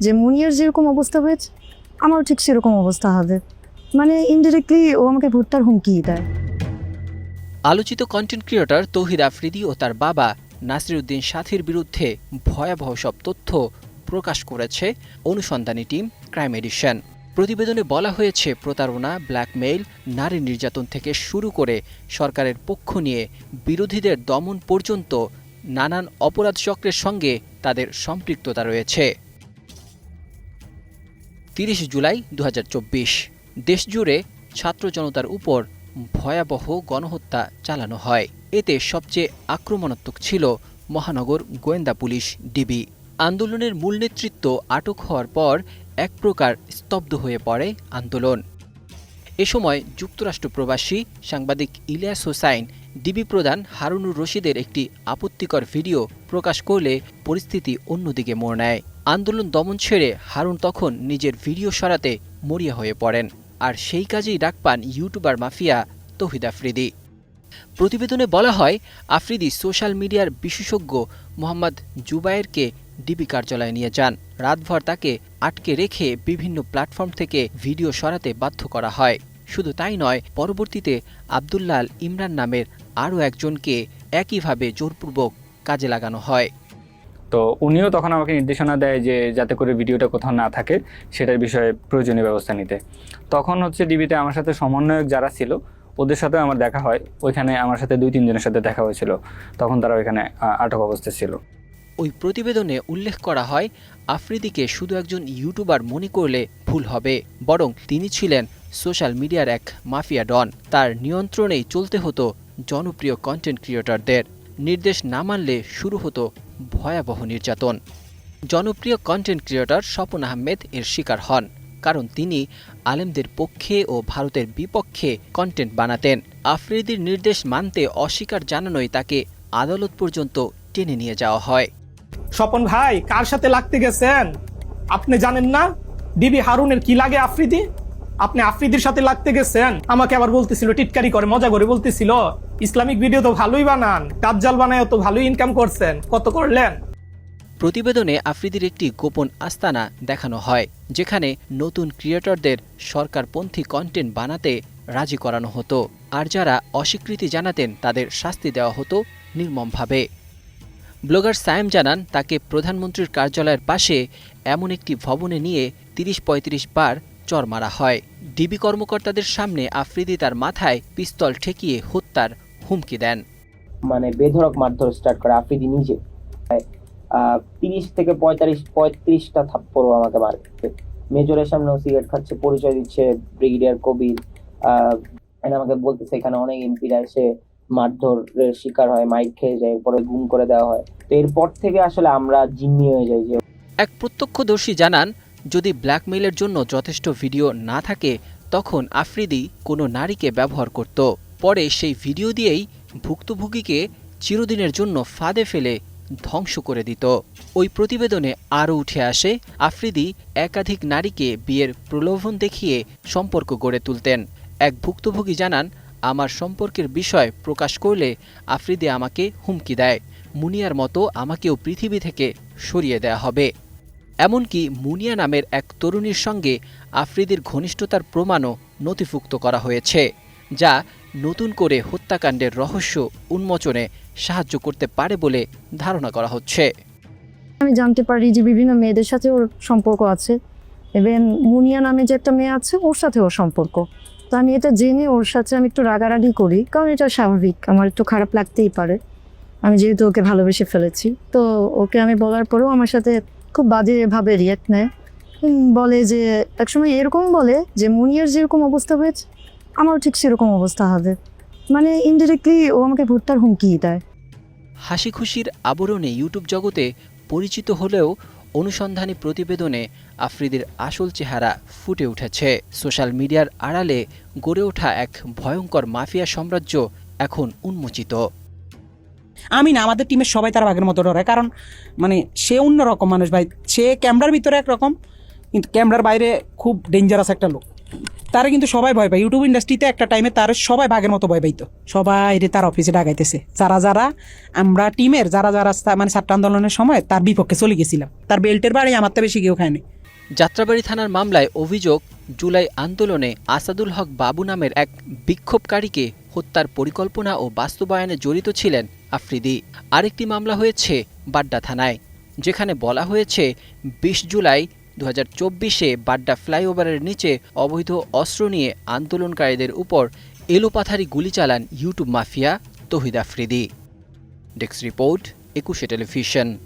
যে মুনিয়ার যেরকম অবস্থা হয়েছে, আমারও ঠিক সেরকম অবস্থা হবে। মানে ইনডিরেক্টলি ও আমাকে ভুট্টার হুমকি দেয়। আলোচিত কন্টেন্ট ক্রিয়েটর তৌহিদ আফ্রিদি ও তার বাবা নাসিরুদ্দিন সাথীর বিরুদ্ধে ভয়াবহ সব তথ্য প্রকাশ করেছে অনুসন্ধানী টিম ক্রাইম এডিশন। প্রতিবেদনে বলা হয়েছে, প্রতারণা ব্ল্যাকমেইল নারী নির্যাতন থেকে শুরু করে সরকারের পক্ষ নিয়ে বিরোধীদের দমন পর্যন্ত নানান অপরাধ চক্রের সঙ্গে তাদের সম্পৃক্ততা রয়েছে। তিরিশ জুলাই দু হাজার চব্বিশ দেশজুড়ে ছাত্র জনতার উপর ভয়াবহ গণহত্যা চালানো হয়। এতে সবচেয়ে আক্রমণাত্মক ছিল মহানগর গোয়েন্দা পুলিশ ডিবি। আন্দোলনের মূল নেতৃত্ব আটক হওয়ার পর এক প্রকার স্তব্ধ হয়ে পড়ে আন্দোলন। এ সময় যুক্তরাষ্ট্র প্রবাসী সাংবাদিক ইলিয়াস হোসাইন, ডিবি প্রধান হারুনুর রশিদের একটি আপত্তিকর ভিডিও প্রকাশ করলে পরিস্থিতি অন্যদিকে মোড় নেয়। আন্দোলন দমন ছেড়ে হারুন তখন নিজের ভিডিও সরাতে মরিয়া হয়ে পড়েন। আর সেই কাজেই ডাক পান ইউটিউবার মাফিয়া তহিদ আফ্রিদি। প্রতিবেদনে বলা হয়, আফ্রিদি সোশ্যাল মিডিয়ার বিশেষজ্ঞ মোহাম্মদ জুবায়েরকে ডিবি কার্যালয়ে নিয়ে যান। রাতভর তাকে আটকে রেখে বিভিন্ন প্ল্যাটফর্ম থেকে ভিডিও সরাতে বাধ্য করা হয়। শুধু তাই নয়, পরবর্তীতে আবদুল্লাল ইমরান নামের আরও একজনকে একইভাবে জোরপূর্বক কাজে লাগানো হয়। তো উনিও তখন আমাকে নির্দেশনা দেয় যে যাতে করে ভিডিওটা কোথাও না থাকে, সেটার বিষয়ে প্রয়োজনীয় ব্যবস্থা নিতে। তখন হচ্ছে ডিবিতে আমার সাথে সমন্বয়ক যারা ছিল, ওদের সাথে আমার দেখা হয়। ওইখানে আমার সাথে দুই, তিনজনের সাথে দেখা হয়েছিল। তখন তারা ওইখানে আটক অবস্থায় ছিল। ওই প্রতিবেদনে উল্লেখ করা হয়, আফ্রিদিকে শুধু একজন ইউটিউবার মনে করলে ভুল হবে, বরং তিনি ছিলেন সোশ্যাল মিডিয়ার এক মাফিয়া ডন। তার নিয়ন্ত্রণেই চলতে হতো জনপ্রিয় কন্টেন্ট ক্রিয়েটরদের। নির্দেশ না মানলে শুরু হতো ভয়াবহ নির্যাতন। জনপ্রিয় কন্টেন্ট ক্রিয়েটর স্বপন আহমেদ এর শিকার হন, কারণ তিনি আলেমদের পক্ষে ও ভারতের বিপক্ষে কন্টেন্ট বানাতেন। আফ্রিদির নির্দেশ মানতে অস্বীকার জানানোয় তাকে আদালত পর্যন্ত টেনে নিয়ে যাওয়া হয়। স্বপন ভাই, কার সাথে লাগতে গেছেন? আপনি জানেন না? ডিবি হারুনের কি লাগে আফ্রিদি? আপনি আফ্রিদির সাথে লাগতে গেছেন? আমাকে আবার বলতেছিল, টিটকারি করে, মজা করে বলতেছিল, ইসলামিক ভিডিও তো ভালোই বানান কাজ্জাল বানায় তো ভালোই ইনকাম করছেন, কত করলেন? প্রতিবেদনে আফ্রিদির একটি গোপন আস্তানা দেখানো হয়, যেখানে নতুন ক্রিয়েটরদের সরকারপন্থী কন্টেন্ট বানাতে রাজি করানো হতো, আর যারা অস্বীকৃতি জানাতেন তাদের শাস্তি দেওয়া হতো নির্মমভাবে। ব্লগার সায়েম জানান, তাকে প্রধানমন্ত্রীর কার্যালয়ের পাশে এমন একটি ভবনে নিয়ে তিরিশ পঁয়ত্রিশ বার চর মারা হয়। ডিবি কর্মকর্তাদের সামনে আফ্রিদি তার মাথায় পিস্তল ঠেকিয়ে হত্যার হুমকি দেন। মানে বেধড়ক মারধর স্টার্ট করে আফ্রিদি নিজে। তিরিশ থেকে পঁয়তাল্লিশ পঁয়ত্রিশটা থাপ্পড়ও আমাকে মারছে। মেজরের সামনেও সিগারেট খাচ্ছে, পরিচয় দিচ্ছে ব্রিগেডিয়ার কবির। আমাকে বলতেছে এখানে অনেক এমপিরা এসে মারধরের শিকার হয় মাইক খেয়ে যায় পরে গুম করে দেওয়া হয়। তো এরপর থেকে আসলে আমরা জিম্মি হয়ে যাই যে এক প্রত্যক্ষদর্শী জানান, যদি ব্ল্যাকমেইলের জন্য যথেষ্ট ভিডিও না থাকে, তখন আফ্রিদি কোনো নারীকে ব্যবহার করত। পরে সেই ভিডিও দিয়েই ভুক্তভোগীকে চিরদিনের জন্য ফাঁদে ফেলে ধ্বংস করে দিত। ওই প্রতিবেদনে আরও উঠে আসে, আফ্রিদি একাধিক নারীকে বিয়ের প্রলোভন দেখিয়ে সম্পর্ক গড়ে তুলতেন। এক ভুক্তভোগী জানান, আমার সম্পর্কের বিষয় প্রকাশ করলে আফ্রিদি আমাকে হুমকি দেয়। মুনিয়ার মতো আমাকেও পৃথিবী থেকে সরিয়ে দেয়া হবে। এমনকি মুনিয়া নামের এক তরুণীর সঙ্গে আফ্রিদির ঘনিষ্ঠতার প্রমাণও নথিভুক্ত করা হয়েছে, যা নতুন করে হত্যাকাণ্ডের রহস্য উন্মোচনে সাহায্য করতে পারে বলে ধারণা করা হচ্ছে। আমি জানতে পারি যে বিভিন্ন মেয়েদের সাথে ওর সম্পর্ক আছে। এবং মুনিয়া নামে যে একটা মেয়ে আছে, ওর সাথে ওর সম্পর্ক। তো আমি এটা জেনে ওর সাথে আমি একটু রাগারাগি করি, কারণ এটা স্বাভাবিক। আমার একটু খারাপ লাগতেই পারে। আমি যেহেতু ওকে ভালোবেসে ফেলেছি, তো ওকে আমি বলার পরেও আমার সাথে খুব বাজেভাবে রিয়াক্ট নেয়। বলে যে, একসময় এরকম বলে যে, মুনিয়ার যেরকম অবস্থা হয়েছে, আমারও ঠিক সেরকম অবস্থা হবে। মানে ইনডিরেক্টলি ও আমাকে ভুট্টার হুমকি দেয়। হাসি খুশির আবরণে ইউটিউব জগতে পরিচিত হলেও অনুসন্ধানী প্রতিবেদনে আফ্রিদির আসল চেহারা ফুটে উঠেছে। সোশ্যাল মিডিয়ার আড়ালে গড়ে ওঠা এক ভয়ঙ্কর মাফিয়া সাম্রাজ্য এখন উন্মোচিত। আমি না, আমাদের টিমের সবাই তার বাঘের মতো ডরে, কারণ মানে সে অন্যরকম মানুষ ভাই। সে ক্যামেরার ভিতরে একরকম, কিন্তু ক্যামেরার বাইরে খুব ডেঞ্জারাস একটা লোক। তারা কিন্তু সবাই ভয় পায়। ইউটিউব ইন্ডাস্ট্রিতে একটা টাইমে তার সবাই বাঘের মতো ভয় পাইতো। সবাই রে তার অফিসে ডাকাইতেছে। যারা যারা আমরা টিমের যারা যারা মানে ছাত্র আন্দোলনের সময় তার বিপক্ষে চলে গেছিলাম। তার বেল্টের বাড়ি আমার তো বেশি কেউ খায়নি যাত্রাবাড়ি থানার মামলায় অভিযোগ, জুলাই আন্দোলনে আসাদুল হক বাবু নামের এক বিক্ষোভকারীকে হত্যার পরিকল্পনা ও বাস্তবায়নে জড়িত ছিলেন আফ্রিদি। আরেকটি মামলা হয়েছে বাড্ডা থানায়, যেখানে বলা হয়েছে বিশ জুলাই দু হাজার বাড্ডা ফ্লাইওভারের নিচে অবৈধ অস্ত্র নিয়ে আন্দোলনকারীদের উপর এলোপাথারি গুলি চালান YouTube mafia Tauhid Afridi. Desk report, একুশে টেলিভিশন।